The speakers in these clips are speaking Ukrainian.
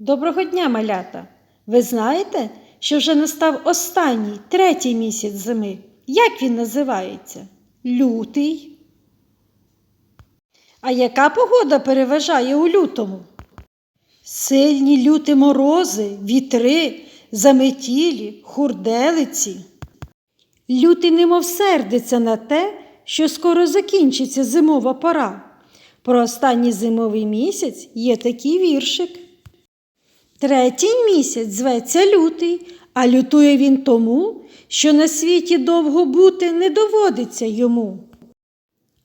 Доброго дня, малята! Ви знаєте, що вже настав останній, третій місяць зими. Як він називається? Лютий. А яка погода переважає у лютому? Сильні люті морози, вітри, заметілі, хурделиці. Лютий немов сердиться на те, що скоро закінчиться зимова пора. Про останній зимовий місяць є такий віршик. Третій місяць зветься лютий, а лютує він тому, що на світі довго бути не доводиться йому.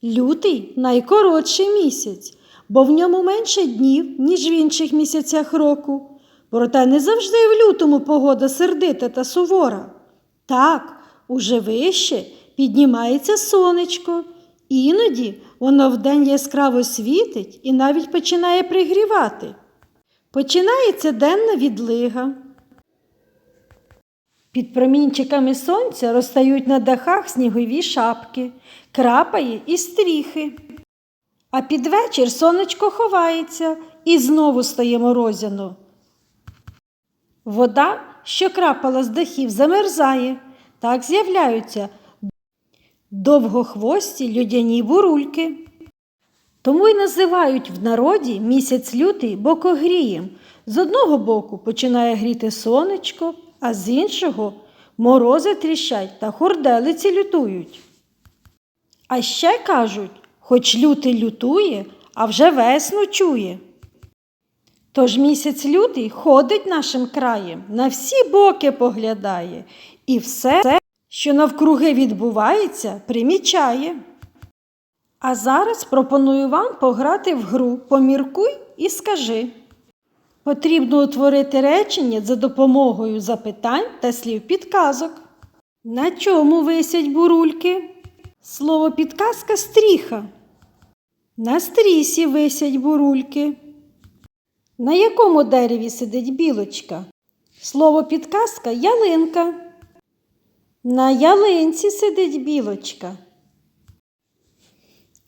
Лютий найкоротший місяць, бо в ньому менше днів, ніж в інших місяцях року. Проте не завжди в лютому погода сердита та сувора. Так, уже вище піднімається сонечко, іноді воно вдень яскраво світить і навіть починає пригрівати. Починається денна відлига. Під промінчиками сонця розтають на дахах снігові шапки, крапає і стріхи. А під вечір сонечко ховається і знову стає морозяно. Вода, що крапала з дахів, замерзає. Так з'являються довгохвості людяні бурульки. Тому й називають в народі місяць лютий бокогрієм. З одного боку починає гріти сонечко, а з іншого морози тріщать та хурделиці лютують. А ще кажуть, хоч лютий лютує, а вже весну чує. Тож місяць лютий ходить нашим краєм, на всі боки поглядає і все, що навкруги відбувається, примічає. А зараз пропоную вам пограти в гру Поміркуй і скажи. Потрібно утворити речення за допомогою запитань та слів підказок. На чому висять бурульки? Слово підказка стріха. На стрісі висять бурульки. На якому дереві сидить білочка? Слово підказка ялинка. На ялинці сидить білочка.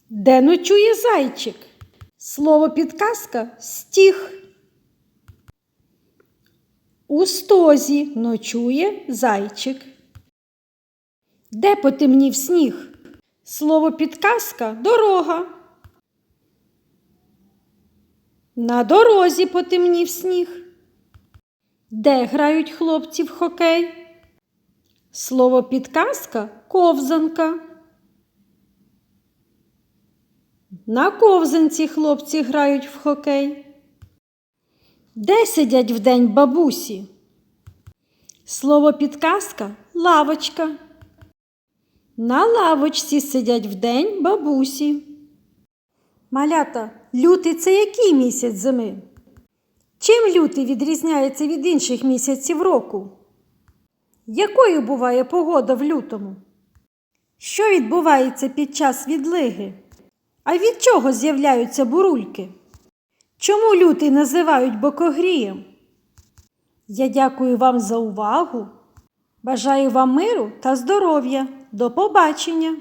Де ночує зайчик? Слово підказка стіг. У стозі ночує зайчик. Де потемнів сніг? Слово підказка дорога. На дорозі потемнів сніг. Де грають хлопці в хокей? Слово підказка ковзанка. На ковзанці хлопці грають в хокей. Де сидять вдень бабусі? Слово підказка лавочка. На лавочці сидять вдень бабусі. Малята, лютий це який місяць зими? Чим лютий відрізняється від інших місяців року? Якою буває погода в лютому? Що відбувається під час відлиги? А від чого з'являються бурульки? Чому лютий називають бокогрієм? Я дякую вам за увагу. Бажаю вам миру та здоров'я. До побачення!